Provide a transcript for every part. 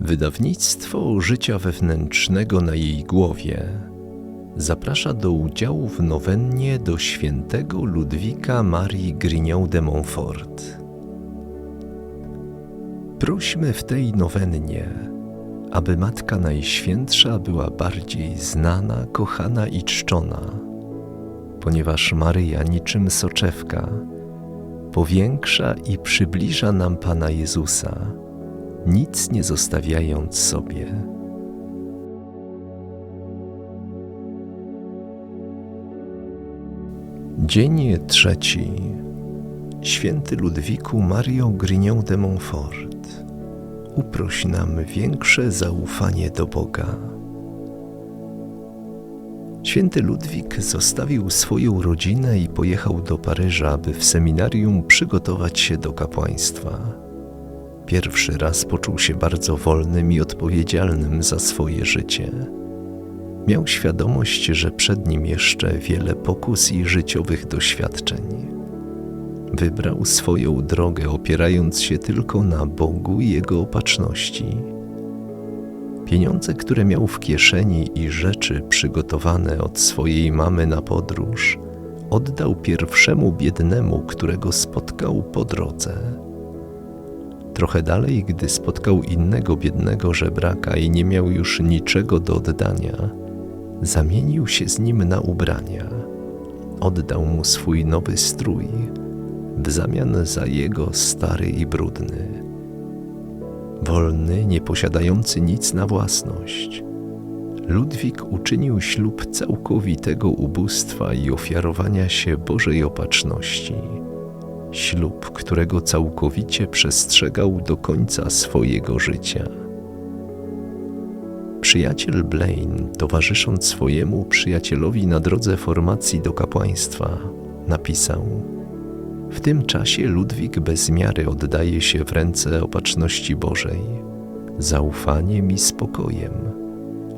Wydawnictwo Życia Wewnętrznego na jej głowie zaprasza do udziału w nowennie do świętego Ludwika Marii Grignon de Montfort. Prośmy w tej nowennie, aby Matka Najświętsza była bardziej znana, kochana i czczona, ponieważ Maryja niczym soczewka powiększa i przybliża nam Pana Jezusa, nic nie zostawiając sobie. Dzień trzeci. Święty Ludwiku Mario Grignon de Montfort, uproś nam większe zaufanie do Boga. Święty Ludwik zostawił swoją rodzinę i pojechał do Paryża, aby w seminarium przygotować się do kapłaństwa. Pierwszy raz poczuł się bardzo wolnym i odpowiedzialnym za swoje życie. Miał świadomość, że przed nim jeszcze wiele pokus i życiowych doświadczeń. Wybrał swoją drogę, opierając się tylko na Bogu i Jego opatrzności. Pieniądze, które miał w kieszeni i rzeczy przygotowane od swojej mamy na podróż, oddał pierwszemu biednemu, którego spotkał po drodze. Trochę dalej, gdy spotkał innego biednego żebraka i nie miał już niczego do oddania, zamienił się z nim na ubrania. Oddał mu swój nowy strój w zamian za jego stary i brudny. Wolny, nie posiadający nic na własność, Ludwik uczynił ślub całkowitego ubóstwa i ofiarowania się Bożej opatrzności. Ślub, którego całkowicie przestrzegał do końca swojego życia. Przyjaciel Blaine, towarzysząc swojemu przyjacielowi na drodze formacji do kapłaństwa, napisał: W tym czasie Ludwik bez miary oddaje się w ręce opatrzności Bożej, zaufaniem i spokojem,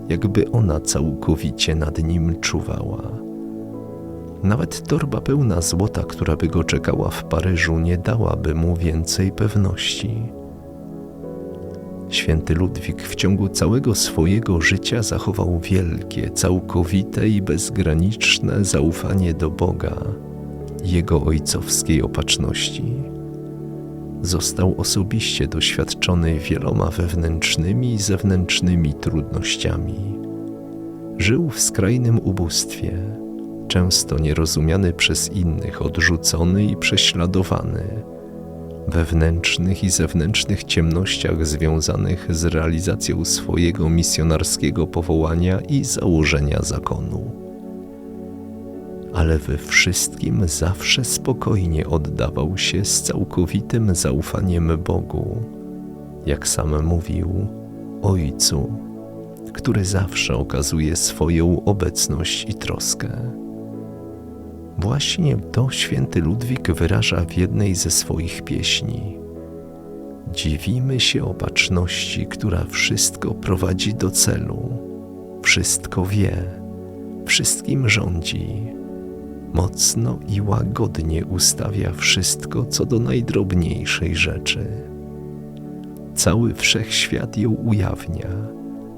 jakby ona całkowicie nad nim czuwała. Nawet torba pełna złota, która by go czekała w Paryżu, nie dałaby mu więcej pewności. Święty Ludwik w ciągu całego swojego życia zachował wielkie, całkowite i bezgraniczne zaufanie do Boga, Jego ojcowskiej opatrzności. Został osobiście doświadczony wieloma wewnętrznymi i zewnętrznymi trudnościami. Żył w skrajnym ubóstwie, często nierozumiany przez innych, odrzucony i prześladowany wewnętrznych i zewnętrznych ciemnościach związanych z realizacją swojego misjonarskiego powołania i założenia zakonu. Ale we wszystkim zawsze spokojnie oddawał się z całkowitym zaufaniem Bogu, jak sam mówił, Ojcu, który zawsze okazuje swoją obecność i troskę. Właśnie to święty Ludwik wyraża w jednej ze swoich pieśni. Dziwimy się opatrzności, która wszystko prowadzi do celu, wszystko wie, wszystkim rządzi, mocno i łagodnie ustawia wszystko co do najdrobniejszej rzeczy. Cały wszechświat ją ujawnia,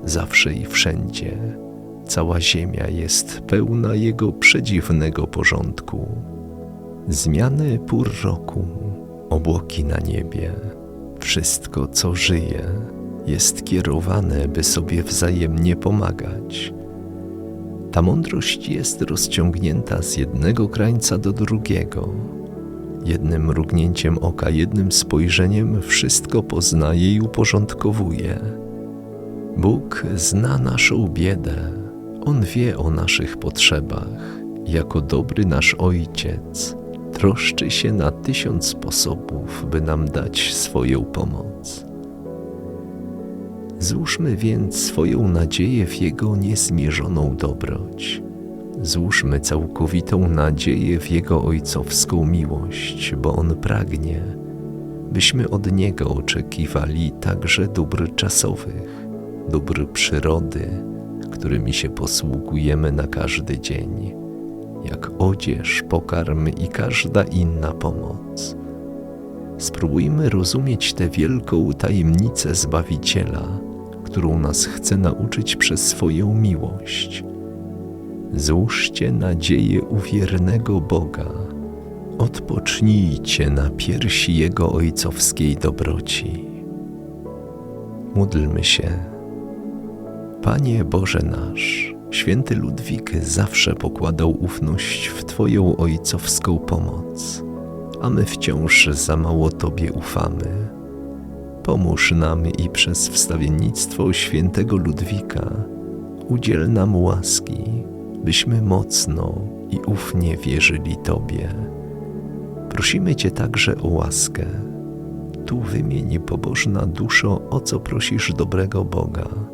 zawsze i wszędzie Cała ziemia jest pełna jego przedziwnego porządku. Zmiany pór roku, obłoki na niebie, wszystko co żyje, jest kierowane, by sobie wzajemnie pomagać. Ta mądrość jest rozciągnięta z jednego krańca do drugiego. Jednym mrugnięciem oka, jednym spojrzeniem wszystko poznaje i uporządkowuje. Bóg zna naszą biedę on wie o naszych potrzebach. Jako dobry nasz Ojciec troszczy się na tysiąc sposobów, by nam dać swoją pomoc. Złóżmy więc swoją nadzieję w Jego niezmierzoną dobroć. Złóżmy całkowitą nadzieję w Jego ojcowską miłość, bo On pragnie, byśmy od Niego oczekiwali także dóbr czasowych, dóbr przyrody, którymi się posługujemy na każdy dzień, jak odzież, pokarm i każda inna pomoc. Spróbujmy rozumieć tę wielką tajemnicę Zbawiciela, którą nas chce nauczyć przez swoją miłość. Złóżcie nadzieję u wiernego Boga. Odpocznijcie na piersi Jego ojcowskiej dobroci. Módlmy się. Panie Boże nasz, święty Ludwik zawsze pokładał ufność w Twoją ojcowską pomoc, a my wciąż za mało Tobie ufamy. Pomóż nam i przez wstawiennictwo świętego Ludwika udziel nam łaski, byśmy mocno i ufnie wierzyli Tobie. Prosimy Cię także o łaskę. Tu wymień pobożna duszo, o co prosisz dobrego Boga.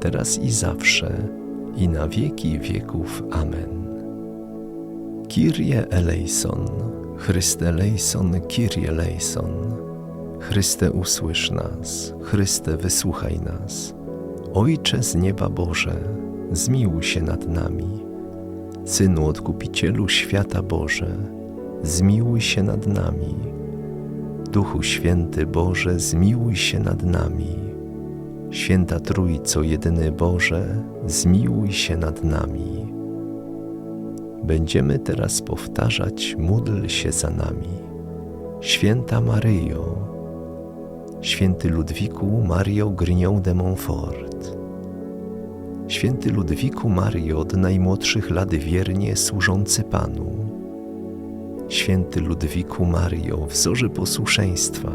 teraz i zawsze, i na wieki wieków. Amen. Kyrie eleison, Chryste eleison, Kyrie eleison. Chryste usłysz nas, Chryste wysłuchaj nas. Ojcze z nieba Boże, zmiłuj się nad nami. Synu Odkupicielu świata Boże, zmiłuj się nad nami. Duchu Święty Boże, zmiłuj się nad nami. Święta Trójco Jedyny Boże, zmiłuj się nad nami. Będziemy teraz powtarzać, módl się za nami. Święta Maryjo, Święty Ludwiku Mario Grignon de Montfort. Święty Ludwiku Mario od najmłodszych lat wiernie służący Panu. Święty Ludwiku Mario wzorze posłuszeństwa.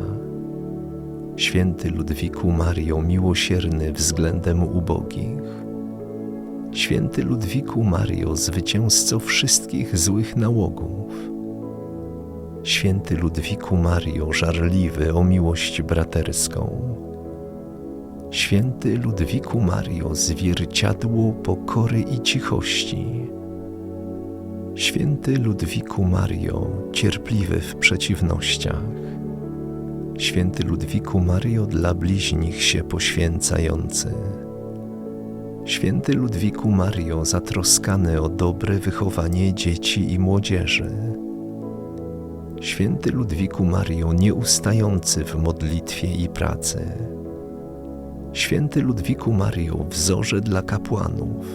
Święty Ludwiku Mario miłosierny względem ubogich. Święty Ludwiku Mario zwycięzco wszystkich złych nałogów Święty Ludwiku Mario, żarliwy o miłość braterską. Święty Ludwiku Mario, zwierciadło pokory i cichości. Święty Ludwiku Mario, cierpliwy w przeciwnościach. Święty Ludwiku Mario, dla bliźnich się poświęcający. Święty Ludwiku Mario, zatroskany o dobre wychowanie dzieci i młodzieży Święty Ludwiku Mario, nieustający w modlitwie i pracy. Święty Ludwiku Mario, wzorze dla kapłanów.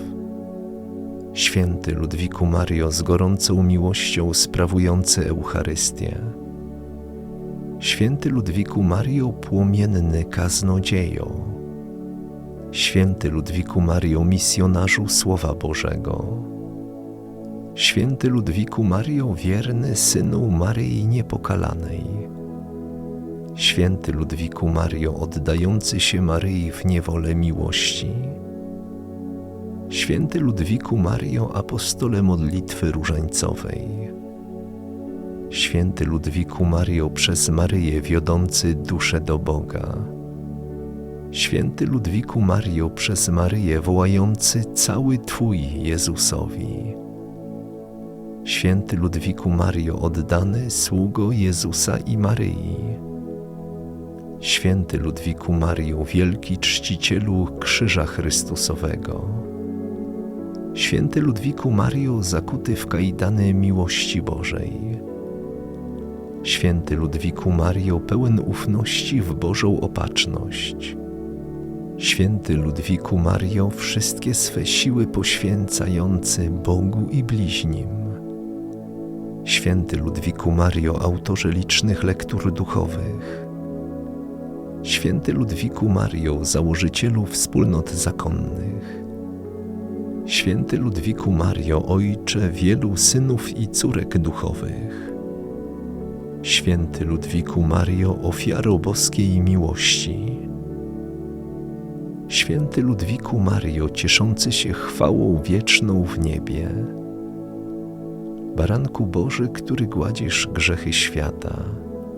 Święty Ludwiku Mario, z gorącą miłością sprawujący Eucharystię. Święty Ludwiku Mario, płomienny kaznodziejo. Święty Ludwiku Mario, misjonarzu Słowa Bożego. Święty Ludwiku Mario, wierny synu Maryi Niepokalanej. Święty Ludwiku Mario, oddający się Maryi w niewolę miłości. Święty Ludwiku Mario, apostole modlitwy różańcowej. Święty Ludwiku Mario, przez Maryję wiodący duszę do Boga. Święty Ludwiku Mario, przez Maryję wołający cały Twój Jezusowi. Święty Ludwiku Mario, oddany sługo Jezusa i Maryi. Święty Ludwiku Mario, wielki czcicielu Krzyża Chrystusowego. Święty Ludwiku Mario, zakuty w kajdany miłości Bożej. Święty Ludwiku Mario, pełen ufności w Bożą opatrzność. Święty Ludwiku Mario, wszystkie swe siły poświęcający Bogu i bliźnim. Święty Ludwiku Mario, autorze licznych lektur duchowych. Święty Ludwiku Mario, założycielu wspólnot zakonnych. Święty Ludwiku Mario, ojcze wielu synów i córek duchowych. Święty Ludwiku Mario, ofiaro boskiej miłości. Święty Ludwiku Mario, cieszący się chwałą wieczną w niebie. Baranku Boży, który gładzisz grzechy świata,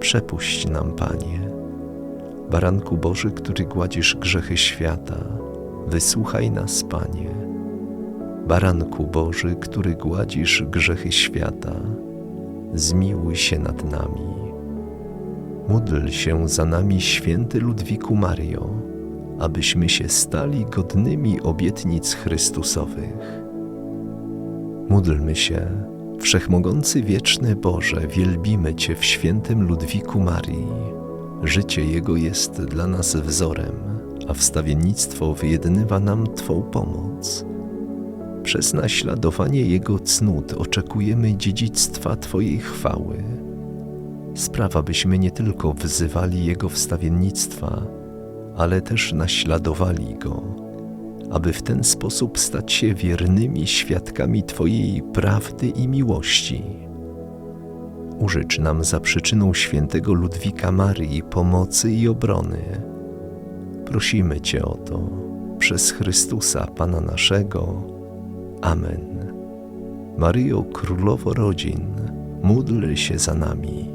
przepuść nam, Panie. Baranku Boży, który gładzisz grzechy świata, wysłuchaj nas, Panie. Baranku Boży, który gładzisz grzechy świata, zmiłuj się nad nami. Módl się za nami, święty Ludwiku Mario, abyśmy się stali godnymi obietnic Chrystusowych. Módlmy się, Wszechmogący Wieczny Boże, wielbimy Cię w świętym Ludwiku Marii. Życie Jego jest dla nas wzorem, a wstawiennictwo wyjednywa nam Twą pomoc. Przez naśladowanie Jego cnót oczekujemy dziedzictwa Twojej chwały. Sprawa, byśmy nie tylko wzywali Jego wstawiennictwa, ale też naśladowali Go, aby w ten sposób stać się wiernymi świadkami Twojej prawdy i miłości. Użycz nam za przyczyną świętego Ludwika Marii pomocy i obrony. Prosimy Cię o to przez Chrystusa Pana naszego. Amen. Maryjo Królowo Rodzin, módl się za nami.